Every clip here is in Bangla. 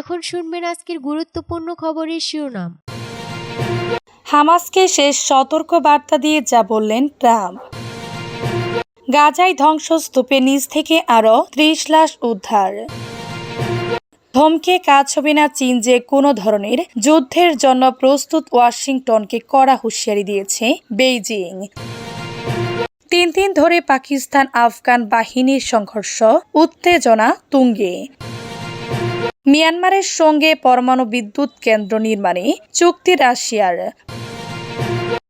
এখন আজকের গুরুত্বপূর্ণ খবরের শিরোনাম। হামাসকে শেষ সতর্ক বার্তা দিয়ে যা বললেন ট্রাম্প। গাজায় ধ্বংসস্তূপে নিচ থেকে আরও ত্রিশ লাশ উদ্ধার। ধমকে কাজ হবে না চীন যে কোনো ধরনের, যুদ্ধের জন্য প্রস্তুত ওয়াশিংটনকে কড়া হুঁশিয়ারি দিয়েছে বেইজিং। তিন দিন ধরে পাকিস্তান আফগান বাহিনীর সংঘর্ষ, উত্তেজনা তুঙ্গে। মিয়ানমারের সঙ্গে পরমাণু বিদ্যুৎ কেন্দ্র নির্মাণে চুক্তি রাশিয়ার।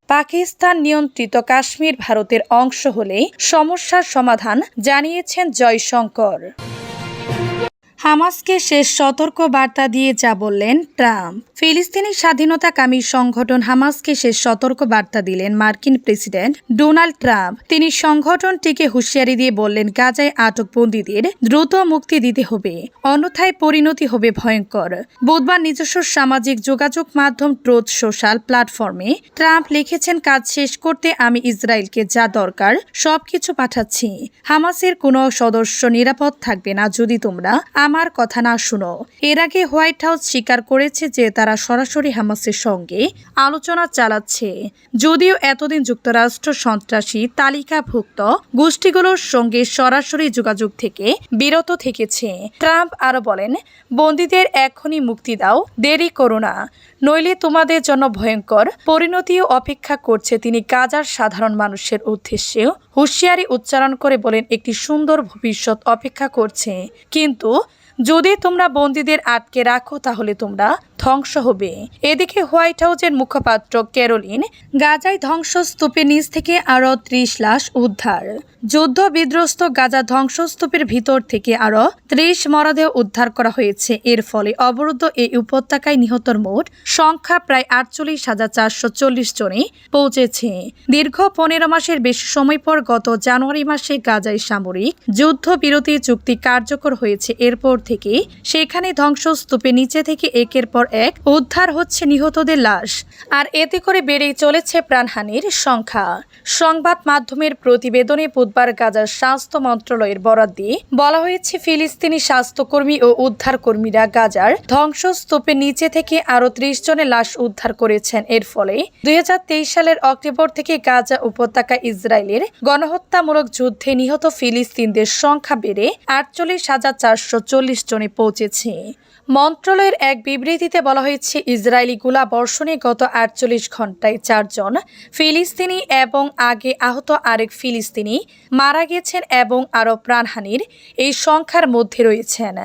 পাকিস্তান নিয়ন্ত্রিত কাশ্মীর ভারতের অংশ হলে সমস্যার সমাধান জানিয়েছেন জয়শঙ্কর। হামাসকে শেষ সতর্ক বার্তা দিয়ে যা বললেন ট্রাম্প। ফিলিস্তিনি স্বাধীনতাকামী সংগঠন হামাসকে শেষ সতর্ক বার্তা দিলেন মার্কিন প্রেসিডেন্ট ডোনাল্ড ট্রাম্প। তিনি সংগঠনটিকে হুঁশিয়ারি দিয়ে বললেন, গাজায় আটক বন্দীদের দ্রুত মুক্তি দিতে হবে, অন্যথায় পরিণতি হবে ভয়ঙ্কর। বুধবার নিজস্ব সামাজিক যোগাযোগ মাধ্যম ট্রোথ সোশ্যাল প্ল্যাটফর্মে ট্রাম্প লিখেছেন, কাজ শেষ করতে আমি ইসরায়েলকে যা দরকার সবকিছু পাঠাচ্ছি। হামাসের কোনো সদস্য নিরাপদ থাকবে না যদি তোমরা আমার কথা না শুনো। এর আগে হোয়াইট হাউস স্বীকার করেছে যে তারা সরাসরি হামাসের সঙ্গে আলোচনা চালাচ্ছে। যদিও এতদিন যুক্তরাষ্ট্র সন্ত্রাসী তালিকাভুক্ত গোষ্ঠীগুলোর সঙ্গে সরাসরি যোগাযোগ থেকে বিরত থেকেছে। ট্রাম্প আরও বলেন, বন্দীদের এখনই মুক্তি দাও, দেরি করো না। নইলে তোমাদের জন্য ভয়ঙ্কর পরিণতিও অপেক্ষা করছে। তিনি গাজার সাধারণ মানুষের উদ্দেশ্যেও হুঁশিয়ারি উচ্চারণ করে বলেন, একটি সুন্দর ভবিষ্যৎ অপেক্ষা করছে। কিন্তু যদি তোমরা বন্দীদের আটকে রাখো তাহলে তোমরা ধ্বংস হবে। এদিকে হোয়াইট হাউসের মুখপাত্র ক্যারোলিন গাজায় ধ্বংসস্তূপের নিচ থেকে আরও ত্রিশ লাশ উদ্ধার। যুদ্ধ বিধ্বস্ত গাজা ধ্বংসস্তূপের ভিতর থেকে আরও ত্রিশ মরদেহ উদ্ধার করা হয়েছে। এর ফলে অবরুদ্ধ এই উপত্যকায় নিহতর মোট সংখ্যা প্রায় আটচল্লিশ হাজার চারশো চল্লিশ জনে পৌঁছেছে। দীর্ঘ পনেরো মাসের বেশি সময় পর গত জানুয়ারি মাসে গাজায় সামরিক যুদ্ধবিরতি চুক্তি কার্যকর হয়েছে। এরপর থেকে সেখানে ধ্বংসস্তূপে নিচে থেকে একের পর এক উদ্ধার হচ্ছে নিহতদের লাশ, আর এতে করে বেড়েই চলেছে প্রাণহানির সংখ্যা। সংবাদ মাধ্যমের প্রতিবেদনে বুধবার গাজার স্বাস্থ্য মন্ত্রণালয়ের বরাদ দিয়ে বলা হয়েছে, ফিলিস্তিনি স্বাস্থ্যকর্মী ও উদ্ধারকর্মীরা গাজার ধ্বংসস্তূপের নিচে থেকে আরও ত্রিশ জনের লাশ উদ্ধার করেছেন। এর ফলে দুই হাজার তেইশ সালের অক্টোবর থেকে গাজা উপত্যকা ইসরায়েলের গণহত্যামূলক যুদ্ধে নিহত ফিলিস্তিনদের সংখ্যা বেড়ে আটচল্লিশ হাজার চারশো চল্লিশ জনে পৌঁছেছে। মন্ত্রণালয়ের এক বিবৃতিতে বলা হয়েছে, ইসরায়েলি গোলা বর্ষণে গত আটচল্লিশ ঘন্টায় চারজন ফিলিস্তিনি এবং আগে আহত আরেক ফিলিস্তিনি মারা গেছেন এবং আরও প্রাণহানির এই সংখ্যার মধ্যে রয়েছেন।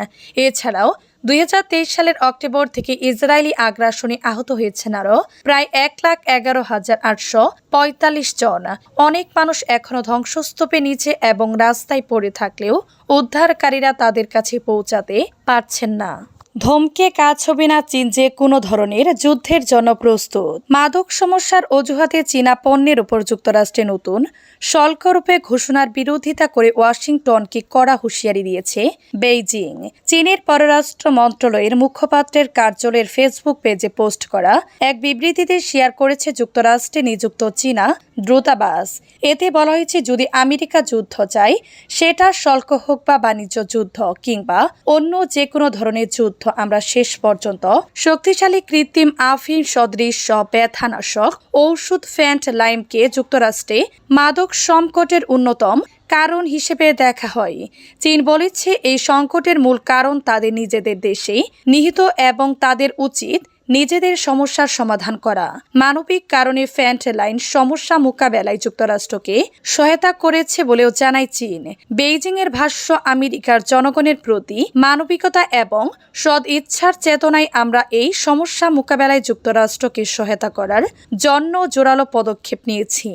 এছাড়াও, দুই হাজার তেইশ সালের অক্টোবর থেকে ইসরায়েলি আগ্রাসনে আহত হয়েছেন আরও প্রায় এক লাখ এগারো হাজার আটশো পঁয়তাল্লিশ জন। অনেক মানুষ এখনও ধ্বংসস্তূপে নিচে এবং রাস্তায় পড়ে থাকলেও উদ্ধারকারীরা তাদের কাছে পৌঁছাতে পারছেন না। ধমকে কাজ হবে না চীন যে কোনো ধরনের যুদ্ধের জন্য প্রস্তুত। মাদক সমস্যার অজুহাতে চীনা পণ্যের উপর যুক্তরাষ্ট্রে নতুন শুল্করূপে ঘোষণার বিরোধিতা করে ওয়াশিংটনকে কড়া হুঁশিয়ারি দিয়েছে বেইজিং। চীনের পররাষ্ট্র মন্ত্রণালয়ের মুখপাত্রের কার্যালয়ের ফেসবুক পেজে পোস্ট করা এক বিবৃতিতে শেয়ার করেছে যুক্তরাষ্ট্রে নিযুক্ত চীনা দ্রুতাবাস এতে বলা হয়েছে, যদি আমেরিকা যুদ্ধ চায়, সেটা শুল্ক হোক বা বাণিজ্য যুদ্ধ কিংবা অন্য যে কোনো ধরনের যুদ্ধ আমরা শেষ পর্যন্ত। শক্তিশালী কৃত্রিম আফিম সদৃশ ব্যথানাশক ঔষধ ফ্যান্ট লাইমকে যুক্তরাষ্ট্রে মাদক সংকটের অন্যতম কারণ হিসেবে দেখা হয়। চীন বলেছে এই সংকটের মূল কারণ তাদের নিজেদের দেশে নিহিত এবং তাদের উচিত নিজেদের সমস্যার সমাধান করা। মানবিক কারণে ফ্যান্ট লাইন সমস্যা মোকাবেলায় যুক্তরাষ্ট্রকে সহায়তা করেছে বলেও জানায় চীন। বেইজিং এর ভাষ্য, আমেরিকার জনগণের প্রতি মানবিকতা এবং সদ ইচ্ছার চেতনায় আমরা এই সমস্যা মোকাবেলায় যুক্তরাষ্ট্রকে সহায়তা করার জন্য জোরালো পদক্ষেপ নিয়েছি।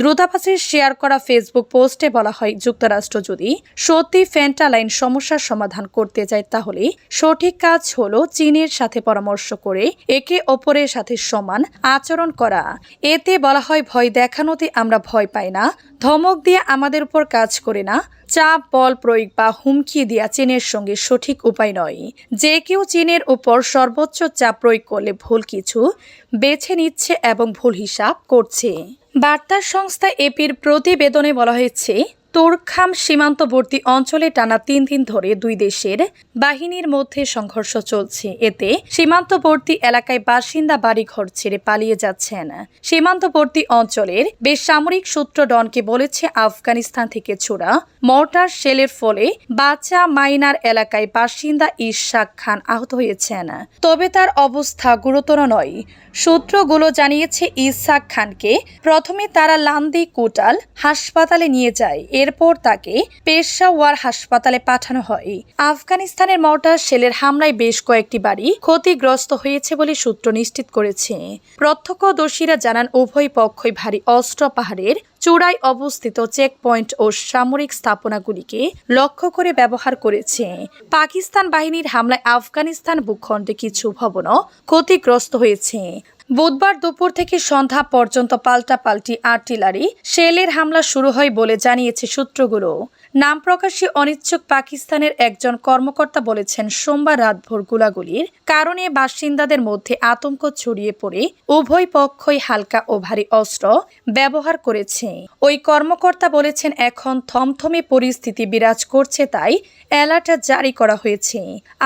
দ্রুতাবাসের শেয়ার করা ফেসবুক পোস্টে বলা হয়, যুক্তরাষ্ট্র যদি সত্যি ফ্যান্টালাইন সমস্যার সমাধান করতে চায়, তাহলে সঠিক কাজ হল চীনের সাথে পরামর্শ করে একে অপরের সাথে সমান আচরণ করা। এতে বলা হয়, ভয় দেখানোতে আমরা ভয় পাই না, ধমক দিয়ে আমাদের উপর কাজ করে না, চাপ, বল, প্রয়োগ বা হুমকি দেওয়া চীনের সঙ্গে সঠিক উপায় নয়। যে কেউ চীনের উপর সর্বোচ্চ চাপ প্রয়োগ করলে ভুল কিছু বেছে নিচ্ছে এবং ভুল হিসাব করছে। বার্তা সংস্থা এপির প্রতিবেদনে বলা হয়েছে তোরখাম সীমান্তবর্তী অঞ্চলে টানা তিন দিন ধরে দুই দেশের বাহিনীর মধ্যে সংঘর্ষ চলছে। এতে সীমান্তবর্তী এলাকায় বাসিন্দা বাড়িঘর ছেড়ে পালিয়ে যাচ্ছেন। সীমান্তবর্তী অঞ্চলের বেসামরিক সূত্র ডনকে বলেছে, আফগানিস্তান থেকে ছোড়া মর্টার শেলের ফলে বাচা মাইনার এলাকায় বাসিন্দা ইশাক খান আহত হয়েছেন। তবে তার অবস্থা গুরুতর নয়। সূত্রগুলো জানিয়েছে ইসাক খানকে প্রথমে তারা লান্দি কোটাল হাসপাতালে নিয়ে যায়। এরপর তাকে পেশাওয়ার হাসপাতালে পাঠানো হয়। আফগানিস্তানের মর্টার শেলের হামলায় বেশ কয়েকটি বাড়ি ক্ষতিগ্রস্ত হয়েছে বলে সূত্র নিশ্চিত করেছে। প্রত্যক্ষদর্শীরা জানান, উভয় পক্ষই ভারী অস্ত্র পাহাড়ের চূড়ায় অবস্থিত চেকপয়েন্ট ও সামরিক স্থাপনাগুলিকে লক্ষ্য করে ব্যবহার করেছে। পাকিস্তান বাহিনীর হামলায় আফগানিস্তান ভূখণ্ডে কিছু ভবনও ক্ষতিগ্রস্ত হয়েছে। বুধবার দুপুর থেকে সন্ধ্যা পর্যন্ত পাল্টাপাল্টি আর্টিলারি শেলের হামলা শুরু হয় বলে জানিয়েছে সূত্রগুলো। নাম প্রকাশে অনিচ্ছুক পাকিস্তানের একজন কর্মকর্তা বলেছেন, সোমবার রাতভর গোলাগুলির কারণে বাসিন্দাদের মধ্যে আতঙ্ক ছড়িয়ে পড়ে, উভয় পক্ষই হালকা ও ভারী অস্ত্র ব্যবহার করেছে। ওই কর্মকর্তা বলেছেন, এখন থমথমে পরিস্থিতি বিরাজ করছে তাই অ্যালার্ট জারি করা হয়েছে।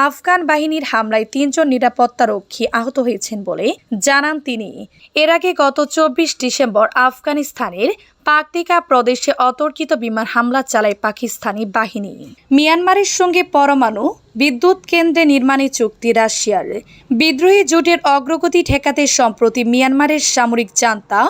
আফগান বাহিনীর হামলায় তিনজন নিরাপত্তারক্ষী আহত হয়েছেন বলে জানান তিনি। এর আগে গত চব্বিশ ডিসেম্বর আফগানিস্তানের পাকতিকা প্রদেশে অতর্কিত বিমান হামলা চালায় পাকিস্তানি বাহিনী। মিয়ানমারের সঙ্গে পরমাণু বিদ্যুৎ কেন্দ্রে নির্মাণে চুক্তি রাশিয়ার। বিদ্রোহী জোটের অগ্রগতি ঠেকাতে সম্প্রতি মিয়ানমারের সামরিক জান্তা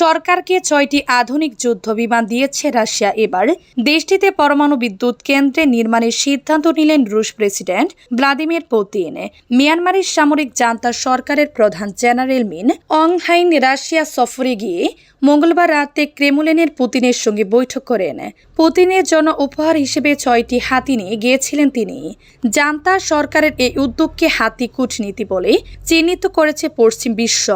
সরকারকে ছয়টি আধুনিক যুদ্ধ বিমান দিয়েছে রাশিয়া। এবার দেশটিতে পরমাণু বিদ্যুৎ কেন্দ্রে নির্মাণের সিদ্ধান্ত নিলেন রুশ প্রেসিডেন্ট ভ্লাদিমির পুতিন। মিয়ানমারের সামরিক জান্তা সরকারের প্রধান জেনারেল মিন অং হাইন রাশিয়া সফরে গিয়ে মঙ্গলবার রাতে ক্রেমলিনের পুতিনের সঙ্গে বৈঠক করেন পুতিনের জন্য উপহার হিসেবে ছয়টি হাতি নিয়ে গিয়েছিলেন তিনি। জান্তা সরকারের এই উদ্যোগকে হাতি কূটনীতি বলে চিহ্নিত করেছে পশ্চিম বিশ্ব।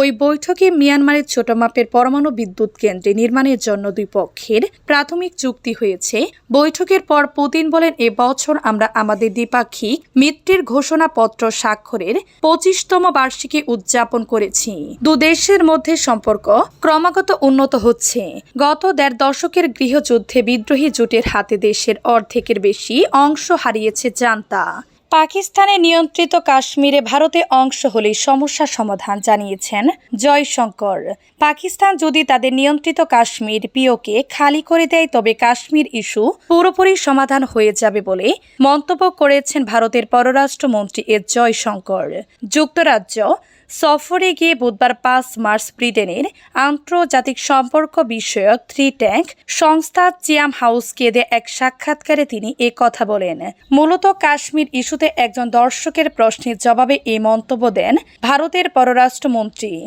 ওই বৈঠকে মিয়ানমারের ছোট মাপের পরমাণু বিদ্যুৎ কেন্দ্রে নির্মাণের জন্য দুই পক্ষের প্রাথমিক চুক্তি হয়েছে। বৈঠকের পর পুতিন বলেন এবছর আমরা আমাদের দ্বিপাক্ষিক মিত্রের ঘোষণাপত্র স্বাক্ষরের পঁচিশতম বার্ষিকী উদযাপন করেছি। দু দেশের মধ্যে সম্পর্ক ক্রমাগত উন্নত হচ্ছে। গত দেড় দশকের গৃহযুদ্ধে বিদ্রোহী জোটের হাতে দেশের অর্ধেকের বেশি অংশ হারিয়েছে জান্তা। পাকিস্তানে নিয়ন্ত্রিত কাশ্মীরে ভারতে অংশ হলে সমস্যা সমাধান জানিয়েছেন জয়শঙ্কর। পাকিস্তান যদি তাদের নিয়ন্ত্রিত কাশ্মীর পিওকে খালি করে দেয়, তবে কাশ্মীর ইস্যু পুরোপুরি সমাধান হয়ে যাবে বলে মন্তব্য করেছেন ভারতের পররাষ্ট্রমন্ত্রী এস জয়শঙ্কর। যুক্তরাজ্য সফরে গিয়ে বুধবার পাঁচ মার্চ ব্রিটেনের আন্তর্জাতিক সম্পর্ক বিষয়ক থ্রি ট্যাঙ্ক সংস্থা চিয়াম হাউসকে দেয়া এক সাক্ষাৎকারে তিনি এ কথা বলেন। মূলত কাশ্মীর ইস্যুতে একজন দর্শকের প্রশ্নের জবাবে এই মন্তব্য দেন ভারতের পররাষ্ট্রমন্ত্রী।